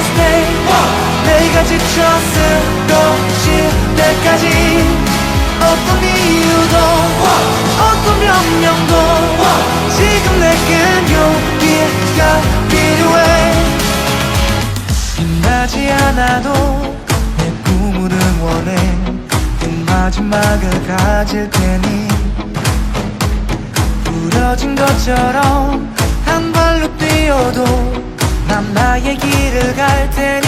stay 내가 지쳐 쓰러질 때까지 어떤 이유도 어떤 변명도 지금 내겐 용기가 필요해. 빛나지 않아도 내 꿈을 응원해. 그 마지막을 가질 테니. 부러진 것처럼 한 발로 뛰어도 난 나의 길을 갈 테니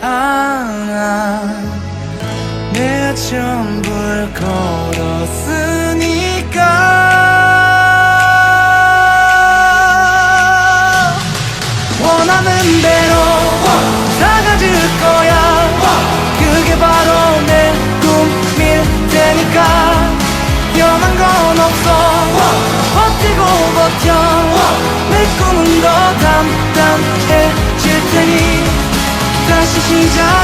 않아. 내가 처음 불 걸었으니까. 원하는 대로 다 가질 거야. 그게 바로 내 꿈일 테니까. 변한 건 없어. 버티고 버텨. 내 꿈은 더 담. 혼자